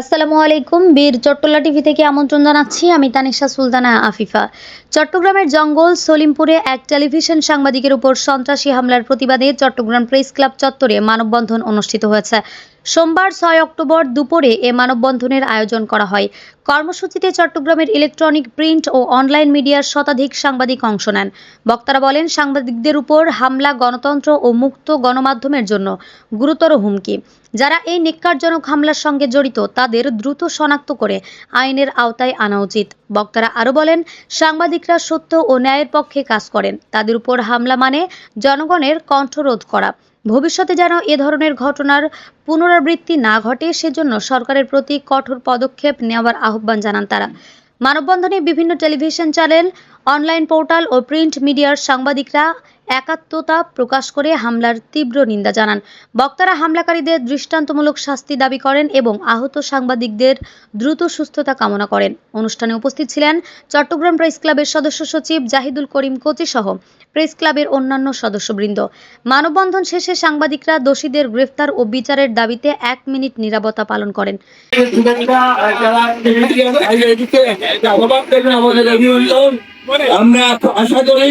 আসসালামু আলাইকুম। বীর চট্টলা টিভি থেকে আমন্ত্রণ জানাচ্ছি। আমি তানিশা সুলতানা আফিফা। চট্টগ্রামের জঙ্গল, সলিমপুরে এক টেলিভিশন সাংবাদিকের উপর সন্ত্রাসী হামলার প্রতিবাদে চট্টগ্রাম প্রেস ক্লাব চত্বরে মানববন্ধন অনুষ্ঠিত হয়েছে। সোমবার ছয় অক্টোবর দুপুরে এ মানববন্ধনের আয়োজন করা হয়। কর্মসূচিতে চট্টগ্রামের ইলেকট্রনিক প্রিন্ট ও অনলাইন মিডিয়ার শতাধিক সাংবাদিক অংশ নেন। বক্তারা বলেন, সাংবাদিকদের উপর হামলা, গণতন্ত্র ও মুক্ত গণমাধ্যমের জন্য গুরুতর হুমকি। যারা এই নিক্কারজনক হামলার সঙ্গে জড়িত, তাদের দ্রুত শনাক্ত করে আইনের আওতায় আনা উচিত। বক্তারা আরও বলেন, সাংবাদিকরা সত্য ও ন্যায়ের পক্ষে কাজ করেন। তাদের উপর হামলা মানে জনগণের কণ্ঠরোধ করা। ভবিষ্যতে যেন এ ধরনের ঘটনার পুনরাবৃত্তি না ঘটে, সেজন্য সরকারের প্রতি কঠোর পদক্ষেপ নেওয়ার আহ্বান জানান তারা। মানববন্ধনে বিভিন্ন টেলিভিশন চ্যানেল, অনলাইন পোর্টাল ও প্রিন্ট মিডিয়ার সাংবাদিকরা একাত্মতা প্রকাশ করে হামলার তীব্র নিন্দা জানান। বক্তারা হামলাকারীদের দৃষ্টান্তমূলক শাস্তি দাবি করেন এবং আহত সাংবাদিকদের দ্রুত সুস্থতা কামনা করেন। অনুষ্ঠানে উপস্থিত ছিলেন চট্টগ্রাম প্রেস ক্লাবের সদস্য সচিব জাহিদুল করিম কোচি সহ প্রেস ক্লাবের অন্যান্য সদস্যবৃন্দ। মানববন্ধন শেষে সাংবাদিকরা দোষীদের গ্রেফতার ও বিচারের দাবিতে এক মিনিট নিরাপত্তা পালন করেন। আমরা আশা করি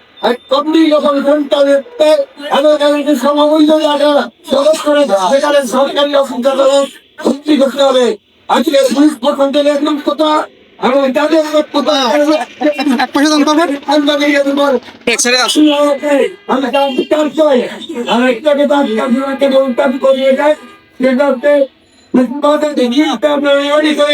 এক কমিটি যখন ঘণ্টা দেখতে এলাকাকে সমমূল্য জায়গা সদস্য করে সেখানে সরকারি অফিসার ভর্তি করতে হবে। আজকে পুলিশ প্রশাসনের একদম কথা এবং তাদের কথা এক পাবেন? আমরা নিয়ে দেবো আমি জানতে চাই আর একটাকে তার কাছে বলতাম করিয়ে দেয়। সেটাতে আমাদের দেখিয়ে আমরা রেডি করে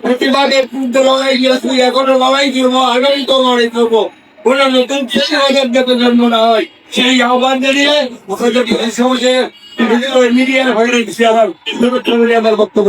প্রতিবাদের কিন্তু লড়াই গিয়েছি এখনও লড়াই করব আগামী তো লড়াই করব। কোন নতুন কিছু আমাদের যাতে জন্ম না হয়, সেই আহ্বান জানিয়ে এই সমাজে মিডিয়ার হয়ে রেখেছি আমার বক্তব্য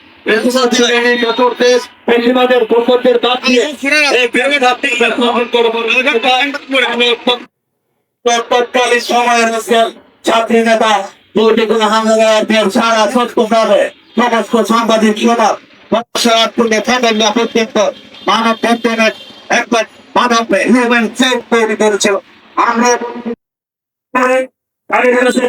তৎকালীন সময়ের ছাত্রী নেতা কোনো হামলাগার সারা হবে সমস্ত সাংবাদিক সমাজ বর্ষাত্মকে থাকেন না পর্যন্ত মানব বর্তমানে একবার মানব হিউম্যান সেফ তৈরি করেছিল আমরা তাদের কাছে